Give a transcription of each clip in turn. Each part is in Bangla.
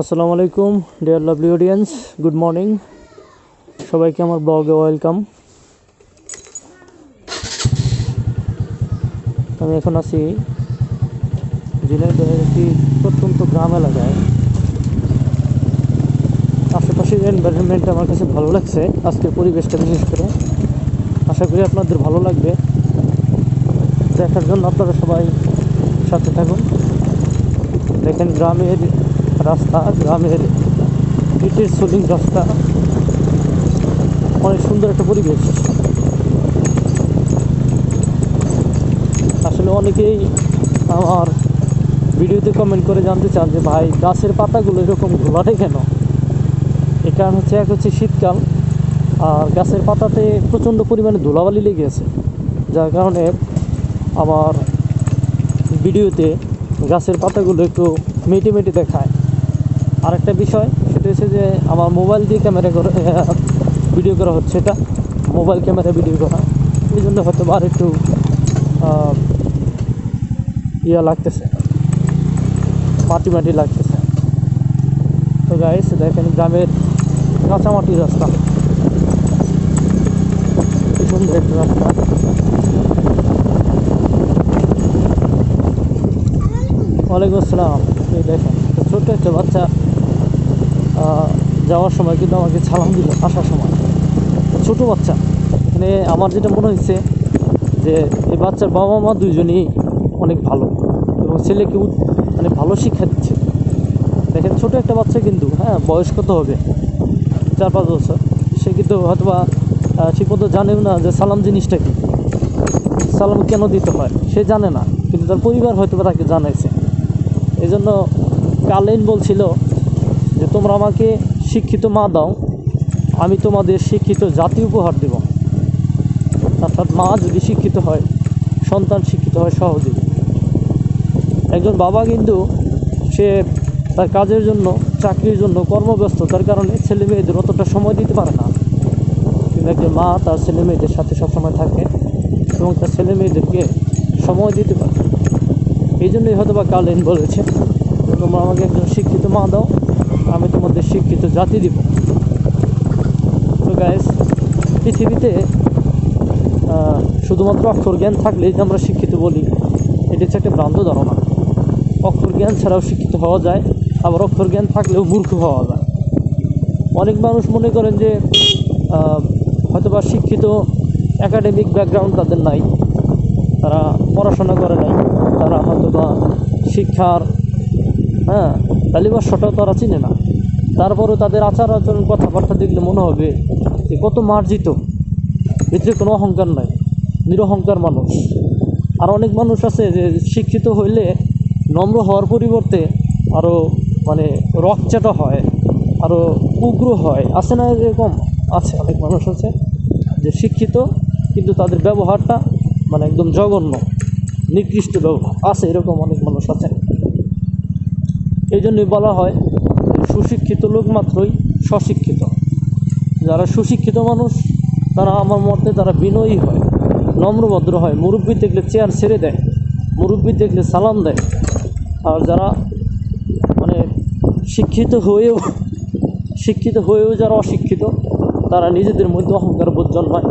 আসসালামু আলাইকুম dear lovely audience good morning সবাইকে আমার ব্লগে ওয়েলকাম আমি এখন আছি ঝিনাইদহের একটি প্রত্যন্ত গ্রাম এলাকায়। আশেপাশের এনভায়রনমেন্ট আমার কাছে ভালো লাগছে, আজকের পরিবেশটা বিশেষ করে। আশা করি আপনাদের ভালো লাগবে। দেখার জন্য আপনারা সবাই সাথে থাকুন। দেখেন গ্রামের রাস্তা, গ্রামের ইটের সোলিং রাস্তা। অনেক সুন্দর একটা পরিবেশ। আসলে অনেকেই আমার ভিডিওতে কমেন্ট করে জানতে চান যে, ভাই, গাছের পাতাগুলো এরকম ঘোলাটে কেন? এর কারণ হচ্ছে, এক হচ্ছে শীতকাল, আর গাছের পাতাতে প্রচণ্ড পরিমাণে ধুলাবালি লেগে আছে। যার কারণে আমার ভিডিওতে গাছের পাতাগুলো একটু মেটে মেটে দেখায়। আরেকটা বিষয়, সেটা হচ্ছে যে আমার মোবাইল দিয়ে ক্যামেরা করে ভিডিও করা হচ্ছে, এটা মোবাইল ক্যামেরা ভিডিও করা। এই জন্য হয়তো আর একটু ইয়া লাগতেছে, মাটি মাটি লাগতেছে। তো গাইস দেখেন গ্রামের কাঁচামাটির রাস্তা। সুন্দর একটা রাস্তা। ওয়ালাইকুম আসসালাম। এই দেখেন, ছোট্ট একটা বাচ্চা যাওয়ার সময় কিন্তু আমাকে সালাম দিল আসার সময়। ছোট বাচ্চা। মানে আমার যেটা মনে হয়েছে যে এই বাচ্চার বাবা মা দুইজনই অনেক ভালো এবং ছেলেকে মানে ভালো শিক্ষা দিচ্ছে। দেখেন ছোটো একটা বাচ্চা কিন্তু হ্যাঁ বয়স কত হবে? চার পাঁচ বছর। সে কিন্তু হয়তোবা আহ, ঠিকমতো জানেও না যে সালাম জিনিসটা কী। সালাম কেন দিতে হয়? সে জানে না কিন্তু তার পরিবার হয়তো বা তাকে জানাইছে। এই জন্য কালেন বলছিল তোমরা আমাকে শিক্ষিত মা দাও, আমি তোমাদের শিক্ষিত জাতি উপহার দেব। অর্থাৎ মা যদি শিক্ষিত হয়, সন্তান শিক্ষিত হয় সহজেই একজন বাবা কিন্তু সে তার কাজের জন্য, চাকরির জন্য কর্মব্যস্ততার কারণে ছেলে মেয়েদের অতটা সময় দিতে পারে না। কিন্তু একজন মা তার ছেলে মেয়েদের সাথে সবসময় থাকে এবং তার ছেলে মেয়েদেরকে সময় দিতে পারে। এই জন্যই হয়তো বা কালেন বলেছে, তোমরা আমাকে একজন শিক্ষিত মা দাও আমি তোমাদের শিক্ষিত জাতি দিব। তো গাইস পৃথিবীতে শুধুমাত্র অক্ষর জ্ঞান থাকলেই যে আমরা শিক্ষিত বলি, এটি হচ্ছে একটা ভ্রান্ত ধারণা। অক্ষর জ্ঞান ছাড়াও শিক্ষিত হওয়া যায়, আবার অক্ষর জ্ঞান থাকলেও মূর্খ হওয়া যায়। অনেক মানুষ মনে করেন যে হয়তোবা শিক্ষিত একাডেমিক ব্যাকগ্রাউন্ড তাদের নাই, তারা পড়াশোনা করে নাই, তারা হয়তো বা শিক্ষার হ্যাঁ তালিবাসটাও তারা চিনে না। তারপরেও তাদের আচার আচরণ কথাবার্তা দেখলে মনে হবে যে কত মার্জিত। এতে কোনো অহংকার নাই, নিরহংকার মানুষ। আর অনেক মানুষ আছে যে শিক্ষিত হইলে নম্র হওয়ার পরিবর্তে আরও মানে রকচাটা হয় আরও উগ্র হয়। আছে না এরকম? আছে, অনেক মানুষ আছে যে শিক্ষিত, কিন্তু তাদের ব্যবহারটা মানে একদম জঘন্য, নিকৃষ্ট ব্যবহার আছে এরকম অনেক মানুষ আছে। এই জন্যই বলা হয় সুশিক্ষিত লোক মাত্রই স্বশিক্ষিত। যারা সুশিক্ষিত মানুষ, তারা আমার মতে তারা বিনয়ী হয়, নম্রভদ্র হয়, মুরব্বী দেখলে চেয়ার ছেড়ে দেয়, মুরব্বী দেখলে সালাম দেয়। আর যারা মানে শিক্ষিত হয়েও শিক্ষিত হয়েও যারা অশিক্ষিত, তারা নিজেদের মধ্যে অহংকার বোধ জন্মায়।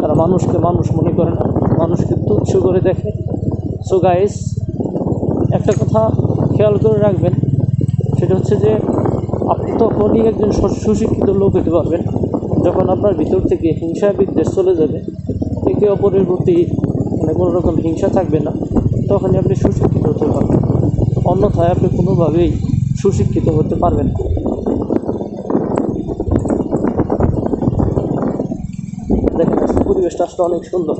তারা মানুষকে মানুষ মনে করে না, মানুষকে তুচ্ছ করে দেখে। সো গাইস একটা কথা খেয়াল করে রাখবেন, সেটা হচ্ছে যে আপনি তখনই একজন সুশিক্ষিত লোক হতে পারবেন। যখন আপনার ভিতর থেকে হিংসা বিদ্বেষ চলে যাবে, একে অপরের প্রতি মানে কোনো রকম হিংসা থাকবে না, তখনই আপনি সুশিক্ষিত হতে পারবেন। অন্যথায় আপনি কোনোভাবেই সুশিক্ষিত হতে পারবেন দেখেন, পরিবেশটা আসলে অনেক সুন্দর।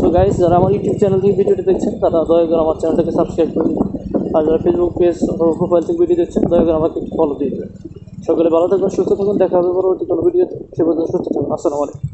সো গাইজ যারা আমার ইউটিউব চ্যানেল থেকে ভিডিওটি দেখছেন, তারা দয়া করে আমার চ্যানেলটাকে সাবস্ক্রাইব করে দিন আর যারা ফেসবুক পেজ প্রোফাইল থেকে ভিডিও দেখছেন, দয়া করে আমাকে একটু ফলো দিয়ে দেবেন। সকলে ভালো থাকবেন, সুস্থ থাকুন, দেখা হবে পরবর্তী কোনো ভিডিওতে সে পর্যন্ত সুস্থ থাকুন। আসসালামু আলাইকুম।